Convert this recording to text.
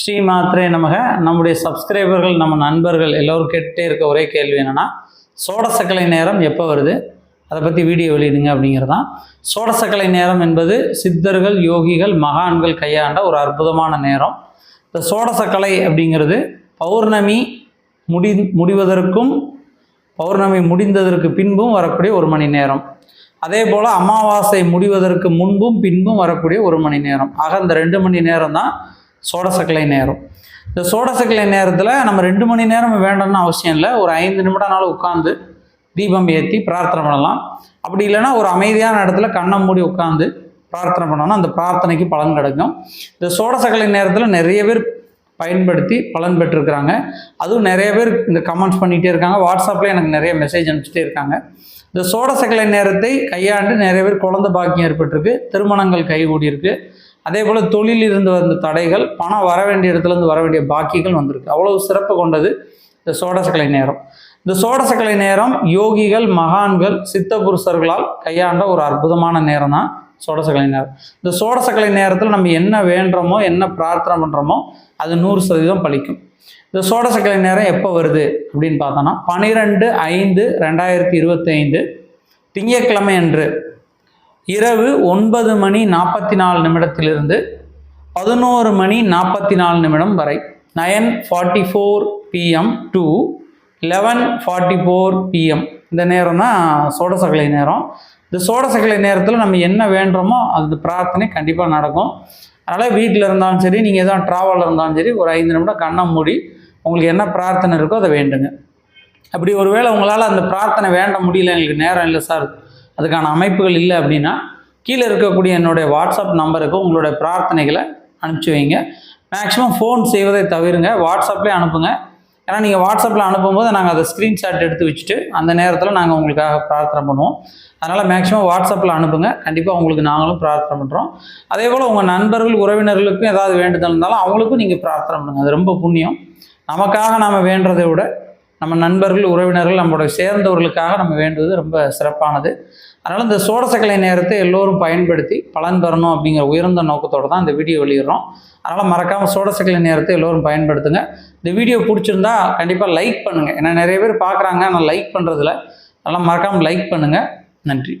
ஸ்ரீ மாத்திரை நமக. நம்முடைய சப்ஸ்கிரைபர்கள் நம்ம நண்பர்கள் எல்லோரும் கேட்டே இருக்க ஒரே கேள்வி என்னென்னா சோடசக்கலை நேரம் எப்போ வருது? அதை பற்றி வீடியோ வெளியிடுங்க அப்படிங்கிறது தான் சோடசக்கலை நேரம் என்பது சித்தர்கள் யோகிகள் மகான்கள் கையாண்ட ஒரு அற்புதமான நேரம். இந்த சோடசக்கலை அப்படிங்கிறது பௌர்ணமி முடி முடிவதற்கும் பௌர்ணமி முடிந்ததற்கு பின்பும் வரக்கூடிய ஒரு மணி நேரம். அதே போல் அமாவாசை முடிவதற்கு முன்பும் பின்பும் வரக்கூடிய ஒரு மணி நேரம். ஆக இந்த ரெண்டு மணி நேரம் தான் சோடசக்கலை நேரம். இந்த சோடசக்கலை நேரத்தில் நம்ம ரெண்டு மணி நேரம் வேண்டும்னு அவசியம் இல்லை. ஒரு ஐந்து நிமிடம்னாலும் உட்காந்து தீபம் ஏற்றி பிரார்த்தனை பண்ணலாம். அப்படி இல்லைன்னா ஒரு அமைதியான இடத்துல கண்ணை மூடி உட்காந்து பிரார்த்தனை பண்ணோம்னா அந்த பிரார்த்தனைக்கு பலன் கிடைக்கும். இந்த சோடசக்கலை நேரத்தில் நிறைய பேர் பயன்படுத்தி பலன் பெற்றிருக்கிறாங்க. அதுவும் நிறைய பேர் இந்த கமெண்ட்ஸ் பண்ணிகிட்டே இருக்காங்க. வாட்ஸ்அப்பில் எனக்கு நிறைய மெசேஜ் அனுப்பிச்சிட்டே இருக்காங்க. இந்த சோடசக்கலை நேரத்தை கையாண்டு நிறைய பேர் குழந்தை பாக்கியம் ஏற்பட்டிருக்கு. திருமணங்கள் கைகூடியிருக்கு அதே போல் தொழில் இருந்து வந்த தடைகள் பணம் வர வேண்டிய இடத்துலேருந்து வர வேண்டிய பாக்கிகள் வந்திருக்கு. அவ்வளவு சிறப்பு கொண்டது இந்த சோடசக்கலை நேரம். இந்த சோடசக்கலை நேரம் யோகிகள் மகான்கள் சித்த புருஷர்களால் கையாண்ட ஒரு அற்புதமான நேரம் தான் சோடசக்கலை நேரம். இந்த சோடசக்கலை நேரத்தில் நம்ம என்ன வேண்டுறோமோ என்ன பிரார்த்தனை பண்ணுறோமோ அது நூறு சதவீதம் பழிக்கும் இந்த சோடசக்கலை நேரம் எப்போ வருது அப்படின்னு பார்த்தோன்னா பனிரெண்டு ஐந்து ரெண்டாயிரத்தி இருபத்தைந்து திங்கக்கிழமை அன்று இரவு ஒன்பது மணி நாற்பத்தி நாலு நிமிடத்திலிருந்து பதினோரு மணி நாற்பத்தி நாலு நிமிடம் வரை nine forty four PM to eleven forty four PM இந்த நேரம் தான் சோடசகலை நேரம். இந்த சோடசகலை நேரத்தில் நம்ம என்ன வேண்டுமோ அது பிரார்த்தனை கண்டிப்பாக நடக்கும். அதனால் வீட்டில் இருந்தாலும் சரி நீங்கள் எதாவது ட்ராவலில் இருந்தாலும் சரி ஒரு ஐந்து நிமிடம் கண்ணை மூடி உங்களுக்கு என்ன பிரார்த்தனை இருக்கோ அதை வேண்டுங்க. அப்படி ஒருவேளை உங்களால் அந்த பிரார்த்தனை வேண்ட முடியல எங்களுக்கு நேரம் இல்லை சார். அதுக்கான அமைப்புகள் இல்லை அப்படின்னா கீழே இருக்கக்கூடிய என்னுடைய வாட்ஸ்அப் நம்பருக்கு உங்களுடைய பிரார்த்தனைகளை அனுப்பிச்சி வைங்க. மேக்ஸிமம் ஃபோன் செய்வதை தவிருங்க. வாட்ஸ்அப்லேயே அனுப்புங்க. ஏன்னா நீங்கள் வாட்ஸ்அப்பில் அனுப்பும்போது நாங்கள் அதை ஸ்க்ரீன்ஷாட் எடுத்து வச்சுட்டு அந்த நேரத்தில் நாங்கள் உங்களுக்காக பிரார்த்தனை பண்ணுவோம். அதனால் மேக்ஸிமம் வாட்ஸ்அப்பில் அனுப்புங்க. கண்டிப்பாக உங்களுக்கு நாங்களும் பிரார்த்தனை பண்ணுறோம் அதே போல் உங்கள் நண்பர்கள் உறவினர்களுக்கும் ஏதாவது வேண்டுதல் இருந்தாலும் அவங்களுக்கும் நீங்கள் பிரார்த்தனை பண்ணுங்கள் அது ரொம்ப புண்ணியம். நமக்காக நாம் வேண்டுறதை விட நம்ம நண்பர்கள் உறவினர்கள் நம்மளுடைய சேர்ந்தவர்களுக்காக நம்ம வேண்டுவது ரொம்ப சிறப்பானது. அதனால் இந்த சோடசக்கலை நேரத்தை எல்லோரும் பயன்படுத்தி பலன் பெறணும் அப்படிங்கிற உயர்ந்த நோக்கத்தோடு தான் இந்த வீடியோ வெளியிடுறோம். அதனால் மறக்காமல் சோடசக்கலை நேரத்தை எல்லோரும் பயன்படுத்துங்க. இந்த வீடியோ பிடிச்சிருந்தா கண்டிப்பாக லைக் பண்ணுங்கள் ஏன்னா நிறைய பேர் பார்க்குறாங்க ஆனால் லைக் பண்ணுறதில்ல அதெல்லாம் மறக்காமல் லைக் பண்ணுங்கள் நன்றி.